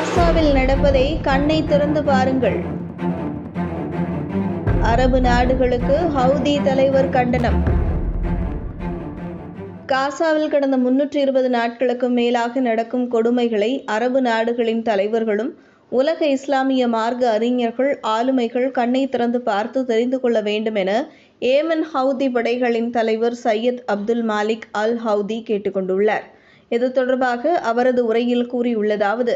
காசாவில் நடப்பதை கண்ணை திறந்து பாருங்கள். அரபு நாடுகளுக்கு ஹவுதி தலைவர் கண்டனம். காசாவில் கடந்த முன்னூற்றி இருபது நாட்களுக்கும் மேலாக நடக்கும் கொடுமைகளை அரபு நாடுகளின் தலைவர்களும் உலக இஸ்லாமிய மார்க்க அறிஞர்கள் ஆளுமைகள் கண்ணை திறந்து பார்த்து தெரிந்து கொள்ள வேண்டும் என ஏமன் ஹவுதி படைகளின் தலைவர் Sayyid Abdul Malik al Houthi கேட்டுக்கொண்டுள்ளார். இது தொடர்பாக அவரது உரையில் கூறியுள்ளதாவது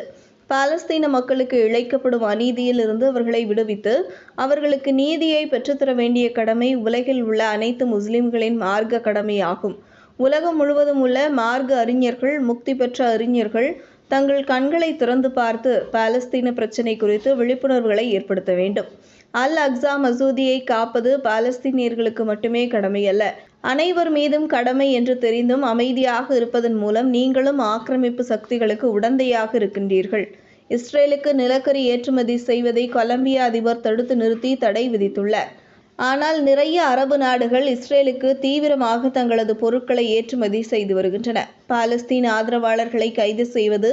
பாலஸ்தீன மக்களுக்கு இழைக்கப்படும் அநீதியில் இருந்து அவர்களை விடுவித்து அவர்களுக்கு நீதியை பெற்றுத்தர வேண்டிய கடமை உலகில் உள்ள அனைத்து முஸ்லிம்களின் மார்க்க கடமையாகும். உலகம் முழுவதும் உள்ள மார்க்க அறிஞர்கள் முக்தி பெற்ற அறிஞர்கள் தங்கள் கண்களை திறந்து பார்த்து பாலஸ்தீன பிரச்சினை குறித்து விழிப்புணர்வுகளை ஏற்படுத்த வேண்டும். அல் அக்ஸா மசூதியை காப்பது பாலஸ்தீனியர்களுக்கு மட்டுமே கடமையல்ல. அனைவர் மீதும் கடமை என்று தெரிந்தும் அமைதியாக இருப்பதன் மூலம் நீங்களும் ஆக்கிரமிப்பு சக்திகளுக்கு உடந்தையாக இருக்கின்றீர்கள். இஸ்ரேலுக்கு நிலக்கரி ஏற்றுமதி செய்வதை கொலம்பியா அதிபர் தடுத்து நிறுத்தி தடை விதித்துள்ளார். ஆனால் நிறைய அரபு நாடுகள் இஸ்ரேலுக்கு தீவிரமாக தங்களது பொருட்களை ஏற்றுமதி செய்து வருகின்றன. பாலஸ்தீன் ஆதரவாளர்களை கைது செய்வது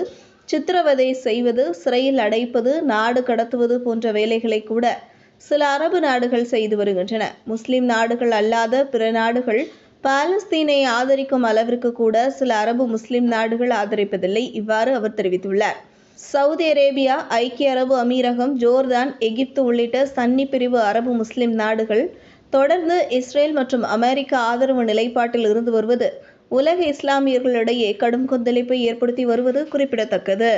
சித்திரவதை செய்வது சிறையில் அடைப்பது நாடு கடத்துவது போன்ற வேலைகளை கூட சில அரபு நாடுகள் செய்து வருகின்றன. முஸ்லிம் நாடுகள் அல்லாத பிற நாடுகள் பாலஸ்தீனை ஆதரிக்கும் அளவிற்கு கூட சில அரபு முஸ்லிம் நாடுகள் ஆதரிப்பதில்லை. இவ்வாறு அவர் தெரிவித்துள்ளார். சவுதி அரேபியா ஐக்கிய அரபு அமீரகம் ஜோர்தான் எகிப்து உள்ளிட்ட சன்னி பிரிவு அரபு முஸ்லிம் நாடுகள் தொடர்ந்து இஸ்ரேல் மற்றும் அமெரிக்க ஆதரவு நிலைப்பாட்டில் இருந்து வருவது உலக இஸ்லாமியர்களிடையே கடும் கொந்தளிப்பை ஏற்படுத்தி வருவது குறிப்பிடத்தக்கது.